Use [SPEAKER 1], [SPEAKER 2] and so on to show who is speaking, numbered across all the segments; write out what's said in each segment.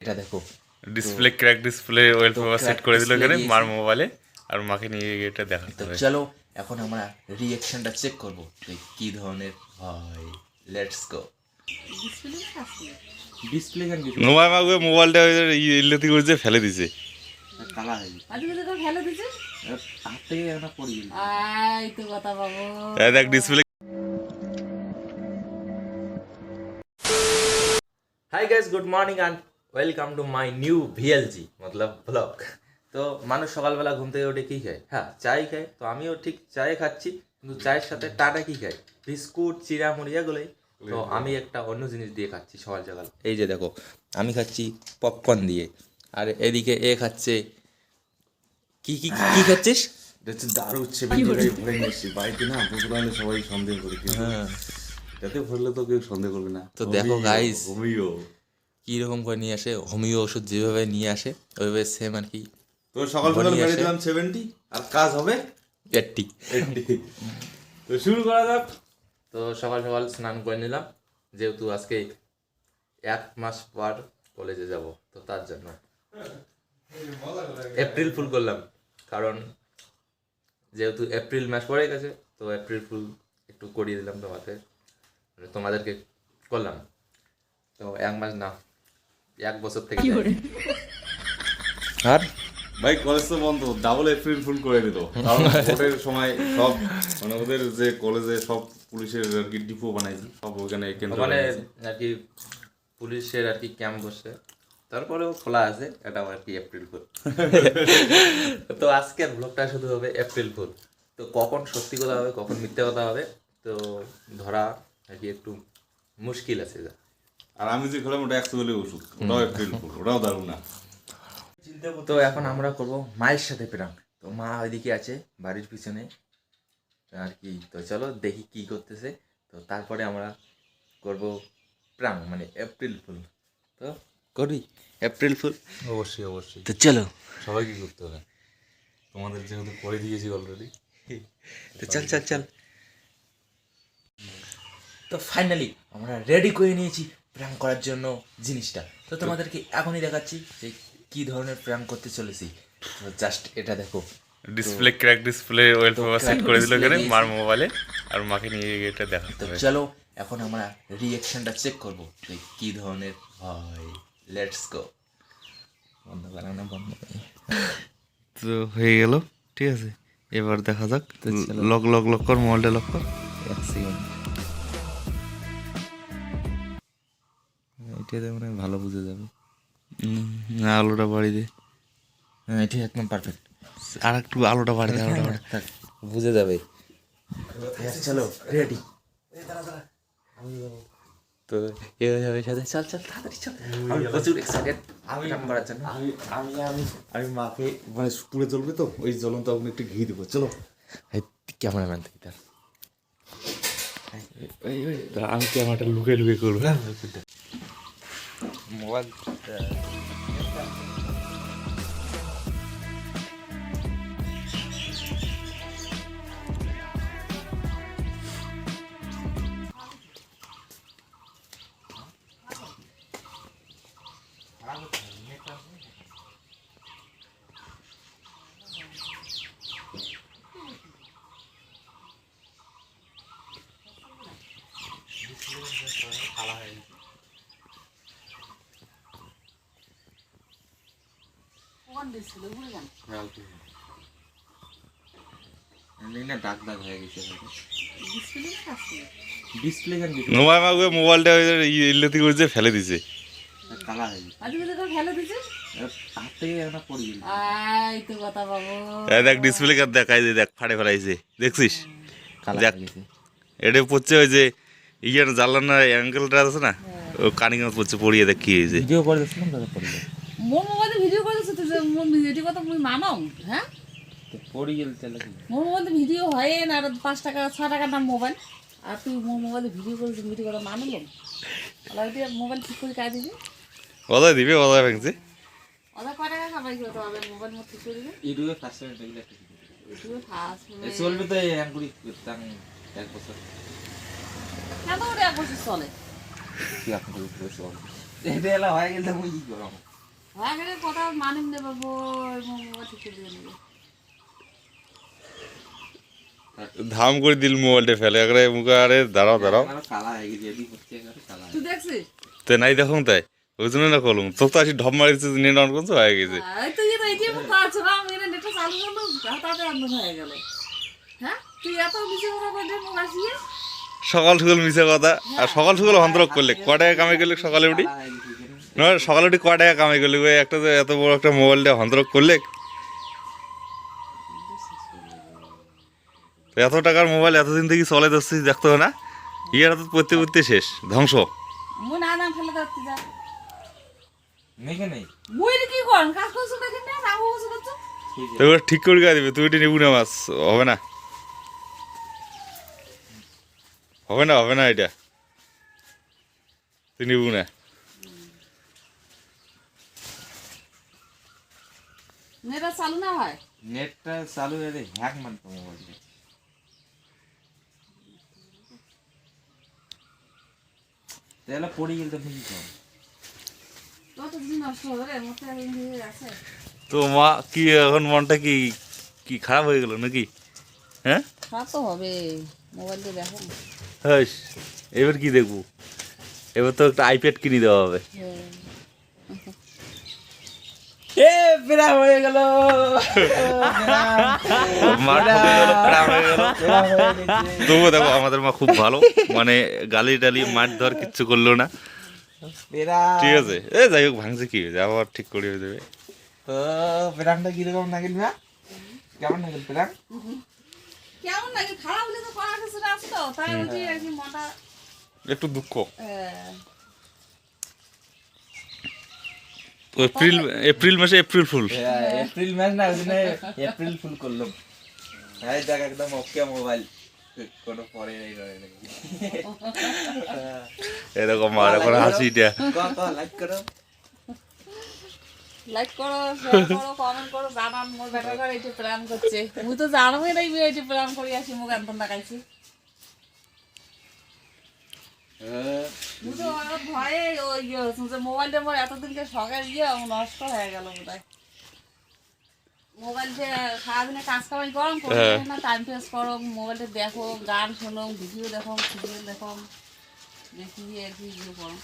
[SPEAKER 1] এটা দেখো।
[SPEAKER 2] Display
[SPEAKER 1] crack
[SPEAKER 2] display wallpaper
[SPEAKER 1] set
[SPEAKER 2] করে দিল এখানে মার মোবাইলে আর মাকে নিয়ে গিয়ে এটা দেখাতে হবে।
[SPEAKER 1] চলো এখন আমরা রিয়াকশনটা চেক করব। যে কি ধরনের হয়। লেটস গো ডিসপ্লে
[SPEAKER 2] নোমাই মাকে মোবাইলটা ইলেতি করে ফেলে দিছে
[SPEAKER 1] কালা হয়ে
[SPEAKER 3] আজকে তো ফেলে দিছে
[SPEAKER 1] হাত থেকে একটা পড়ে গেল
[SPEAKER 3] আই তো কথা বাবু।
[SPEAKER 2] এই দেখ display
[SPEAKER 1] hi guys good morning and welcome to my new VLG Matlab blog তো মানুষ সকালবেলা ঘুম থেকে উঠে কী খায় হ্যাঁ চাই খায় তো আমিও ঠিক চায় খাচ্ছি কিন্তু চায়ের সাথে টাটা কি খাই বিস্কুট চিড়া মুড়ি এগুলোই তো আমি একটা অন্য জিনিস দিয়ে খাচ্ছি সকাল সকাল এই যে দেখো আমি খাচ্ছি পপকর্ন দিয়ে। আর এদিকে এ খাচ্ছে কি কি কি খাচ্ছিস?
[SPEAKER 4] দারু ভেতরে ভরে বাড়িতে না পুকুর সবাই সন্দেহ করে
[SPEAKER 1] হ্যাঁ।
[SPEAKER 4] যাতে ভরলে তো কেউ সন্দেহ করবে না।
[SPEAKER 1] তো দেখো guys।
[SPEAKER 4] হোমিও
[SPEAKER 1] কী রকম করে নিয়ে আসে হোমিও ওষুধ যেভাবে নিয়ে আসে ওইভাবে সেম আর কি।
[SPEAKER 4] তো সকাল সকাল মেরে দিলাম সেভেন্টি আর কাজ হবে 80 তো শুরু করা যাক।
[SPEAKER 1] তো সকাল সকাল স্নান করে নিলাম যেহেতু আজকে এক মাস পর কলেজে যাব তো তার জন্য। এপ্রিল ফুল করলাম কারণ যেহেতু এপ্রিল মাস পরে গেছে তো এপ্রিল ফুল একটু করিয়ে দিলাম তোমাকে মানে তোমাদেরকে করলাম। তো এক মাস না এক বছর থেকে আর?
[SPEAKER 4] ভাই কলেজ তো বন্ধ ডাবল এপ্রিল ফুল করে দিল। কারণ ভোটের সময় সব মানে ওদের যে কলেজে সব পুলিশের আর কি ডিপো বানাইছে সব ওখানে কেন্দ্র বানাইছে।
[SPEAKER 1] আর কি পুলিশের আর কি ক্যাম্প বসে। তারপরেও খোলা আছে এটা আর কি এপ্রিল ফুল তো আজকের ব্লগটা শুধু হবে এপ্রিল ফুল তো কখন সত্যি কথা হবে কখন মিথ্যে কথা হবে তো ধরা আর কি একটু মুশকিল আছে যা।
[SPEAKER 4] আর আমি যে খেলাম ওটা একশো হলে ওষুধ। ওটাও ফুল ওটাও দারুণ না।
[SPEAKER 1] তো এখন আমরা করব মায়ের সাথে প্রাং তো মা ওইদিকে আছে বাড়ির পিছনে। আর কি তো চলো দেখি কি করতেছে। তো তারপরে আমরা করব প্রাং মানে এপ্রিল ফুল। তো করি এপ্রিল ফুল।
[SPEAKER 4] অবশ্যই অবশ্যই।
[SPEAKER 1] তো চলো।
[SPEAKER 4] সবাইকে করতে হবে? তোমাদের যেহেতু করে দিয়েছি অলরেডি
[SPEAKER 1] তো চল চল চল। তো ফাইনালি আমরা রেডি করে নিয়েছি প্র্যাঙ্ক করার জন্য জিনিসটা। তো তোমাদেরকে এখনই দেখাচ্ছি যে কি ধরনের প্র্যাঙ্ক করতে চলেছি। জাস্ট এটা দেখো।
[SPEAKER 2] Display
[SPEAKER 1] crack
[SPEAKER 2] display
[SPEAKER 1] wallpaper
[SPEAKER 2] set করে দিল এখানে মার মোবাইলে আর মাকে নিয়ে গিয়ে এটা দেখাতে
[SPEAKER 1] তো
[SPEAKER 2] হবে।
[SPEAKER 1] চলো এখন আমরা রিয়াকশনটা চেক করব যে কি ধরনের হয়। লেটস গো বন্ধ করা না বন্ধ করা।
[SPEAKER 2] তো হয়ে গেল ঠিক আছে। এবার দেখা যাক।
[SPEAKER 1] তো
[SPEAKER 2] লক লক লক কর মোবাইলটা লক কর।
[SPEAKER 1] এক সেকেন্ড
[SPEAKER 2] এটা মানে ভালো বুঝে যাবে। না আলোটা বাড়ি দে।
[SPEAKER 1] হ্যাঁ এটা একদম পারফেক্ট
[SPEAKER 2] আর একটু আলোটা বাড়ি দে আলোটা বাড়ি
[SPEAKER 1] বুঝে যাবে। চলো রেডি তো এভাবে সাথে। চল চল তাড়াতাড়ি চল। আমি প্রচুর এক্সাইটেড আমি কাম করার জন্য।
[SPEAKER 4] আমি আমি আমি আমি মাকে মানে পুড়ে চলবে তো ওই জ্বলন্ত আগুনে একটু ঘি দেবো। চলো।
[SPEAKER 1] ক্যামেরাম্যান থেকে তার
[SPEAKER 2] আমি ক্যামেরাটা লুকে লুকে করব।
[SPEAKER 1] মোবাইল
[SPEAKER 2] মোবাইলটা ইলেতি করে ফেলে দিছে।
[SPEAKER 1] কালা হয়ে গেছে।
[SPEAKER 3] আজকে তো ফেলে দিছে?
[SPEAKER 1] হাত থেকে একটা পড়ে গেল
[SPEAKER 3] আই তো কথা বাবু।
[SPEAKER 2] এই দেখ ডিসপ্লে কার দেখাই দেখ ফাড়ে ফেলাইছে। দেখছিস? দেখ। এটা পড়ছে ওই যে অ্যাঙ্গেলটা আছে না? ও কানিং পড়ছে পড়িয়ে দেখ কি হয়েছে।
[SPEAKER 1] ভিডিও করে
[SPEAKER 3] মোবাইলে মোর ভিডিও কথা মুই মানং হ্যাঁ?
[SPEAKER 1] তো পড়ে গেল তাহলে
[SPEAKER 3] মোর মোবাইলে ভিডিও হয় না আর পাঁচ টাকা ছ টাকার দাম মোবাইল। আর তুই মোর মোবাইলে ভিডিও করেছিস ভিডিও কথা মানল? ওলা মোবাইল ঠিক করে কাজ দিবি।
[SPEAKER 2] ওদায় দিবে ওদায় ভেঙছে?
[SPEAKER 3] ওলা কয় টাকা হবে মোবাইল মত ঠিক করে দিবি?
[SPEAKER 1] ইউটিউবে ফার্স্ট টাইম দেখলে।
[SPEAKER 3] ইউটিউবে ফার্স্ট
[SPEAKER 1] চলবে তো এই অ্যাঙ্গুলি তাং এক বছর।
[SPEAKER 3] কেন ওটা এক বছর চলে?
[SPEAKER 1] কি আপনি এটা এলা হয়ে গেলে মুই কি করব?
[SPEAKER 3] হয়ে কটা মানিক নেবে মোবাইল ঠিক দিয়ে নেবে।
[SPEAKER 2] ধাম করে দিল মোবাইলটা ফেলে। একবারে মুখে আরে দাঁড়াও দাঁড়াও।
[SPEAKER 3] তুই দেখছিস?
[SPEAKER 2] তো নাই দেখুন তাই। ওই জন্য না করলাম তো তো আসি ঢপ মারিছে নেট অন করছ হয়ে গেছে।
[SPEAKER 3] এই তো এটা এটিএম তো আছে না আমি নেটটা চালু করল হঠাৎ আন্দোলন হয়ে গেল। হ্যাঁ তুই এত কথা
[SPEAKER 2] সকাল সকাল মিশে কথা। আর সকাল সকাল হন্তরক করলে। ক টাকা কামাই করলে সকালে উঠি? সকালে উঠি ক টাকা কামাই করলে? ওই একটা যে এত বড় একটা মোবাইলটা হন্তরক করলে? তো এত টাকার মোবাইল এতদিন থেকে চলে যাচ্ছি দেখতে হবে না? ইয়ার তো পড়তে পড়তে শেষ ধ্বংস।
[SPEAKER 1] ঠিক
[SPEAKER 2] তো এবার ঠিক করে গায়ে দিবে তুই এটা নেবু না মাছ হবে না? হবে না হবে না এটা। তুই নেবু না।
[SPEAKER 3] নেটটা চালু না হয়?
[SPEAKER 1] নেটটা চালু হয়ে যায়। হ্যাক মারতো মোবাইলটা তাহলে পড়ে গেলে তখন কি করব?
[SPEAKER 3] কত নষ্ট হবে রে? মতো আছে।
[SPEAKER 2] তো মা কি এখন মনটা কি কি খারাপ হয়ে গেল নাকি? হ্যাঁ?
[SPEAKER 3] খারাপ তো হবে। মোবাইল দিয়ে দেখো।
[SPEAKER 2] হ্যাঁ এবার কি দেখব? এবার তো একটা আইপ্যাড কিনে দেওয়া হবে।
[SPEAKER 3] হ্যাঁ।
[SPEAKER 1] এ পেরা হয়ে গেল।
[SPEAKER 2] মার হয়ে গেল, প্রাণ হয়ে গেল। তবুও দেখো আমাদের মা খুব ভালো। মানে গালি টালি মার ধর কিচ্ছু করল না। ঠিক আছে। এ যাই হোক ভাঙছে কি হয়েছে? আবার ঠিক করে হয়ে যাবে।
[SPEAKER 1] তো পেরানটা কীরকম না কেমন পেরান
[SPEAKER 3] কেমন খারাপ হলে তো করার কিছু না আছে তো তাই ওই যে মনটা
[SPEAKER 2] একটু দুঃখ।
[SPEAKER 3] আহ,
[SPEAKER 2] এপ্রিল এপ্রিল মাসে এপ্রিল ফুল।
[SPEAKER 1] এপ্রিল মাস না ওই এপ্রিল ফুল করলাম। এই দেখ একদম ওকে মোবাইল। কোনো পরে নেই রয়ে
[SPEAKER 2] এরকম মার এখন হাসিটা
[SPEAKER 1] কত লাইক করো?
[SPEAKER 3] লাইক করো শেয়ার করো কমেন্ট করো জানান মোর বেটা করে এটি প্ল্যান করছে। মুই তো জানোই নাই বিয়ে এটি প্ল্যান করি আসি মুখ আন্তন দেখাইছি। মুই তো আমার ভয়ে ওই ইয়ে যে মোবাইলটা মোর এতদিনকে শখের ইয়ে নষ্ট হয়ে গেল বোধহয় মোবাইলটা সারাদিনে কাজ কামাই করো
[SPEAKER 2] হ্যাঁ।
[SPEAKER 3] না টাইম পাস করো মোবাইলটা দেখো গান শোনো ভিডিও দেখো সিরিয়াল দেখো দেখি আর কি ইয়ে করো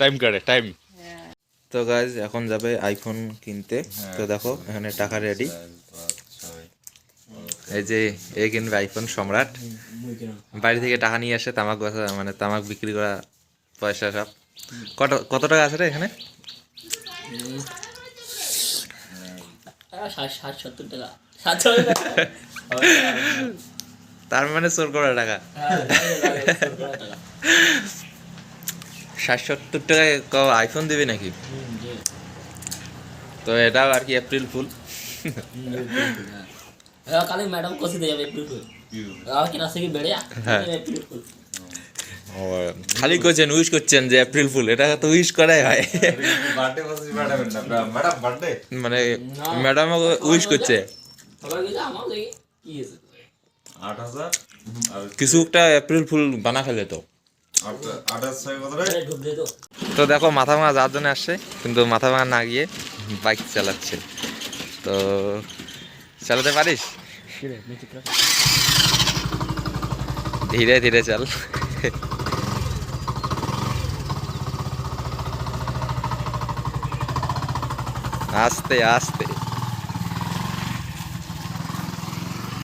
[SPEAKER 2] টাইম কাটে টাইম
[SPEAKER 3] হ্যাঁ
[SPEAKER 1] তো গাইজ এখন যাবে আইফোন কিনতে তো দেখো এখানে টাকা রেডি এই যে এ কিনবে আইফোন সম্রাট বাড়ি থেকে টাকা নিয়ে আসে তামাক মানে তামাক বিক্রি করা পয়সা সব। কত কত টাকা আছে রে এখানে? তার মানে চোর করা টাকা।
[SPEAKER 5] হ্যাঁ,
[SPEAKER 1] ষাট সত্তর টাকায় আইফোন দিবি নাকি? তো এটাও আর কি এপ্রিল ফুল
[SPEAKER 5] হ্যাঁ, কালি ম্যাডাম কষি দিয়ে যাবে এপ্রিল ফুল আর কি রাস্তা কি বেড়ে
[SPEAKER 1] হ্যাঁ।
[SPEAKER 5] এপ্রিল ফুল
[SPEAKER 1] খালি করছেন উইশ করছেন যে এপ্রিল ফুল এটা তো উইশ করাই হয়।
[SPEAKER 4] বার্থডে বসে ম্যাডাম ম্যাডাম বার্থডে
[SPEAKER 1] মানে ম্যাডাম উইশ করছে। কিছু একটা এপ্রিল ফুল বানা ফেলে
[SPEAKER 5] তো।
[SPEAKER 1] তো দেখো মাথা ভাঙা যার জন্য আসছে কিন্তু মাথা ভাঙা না গিয়ে বাইক চালাচ্ছে। তো চালাতে পারিস? ধীরে ধীরে চাল। আস্তে আস্তে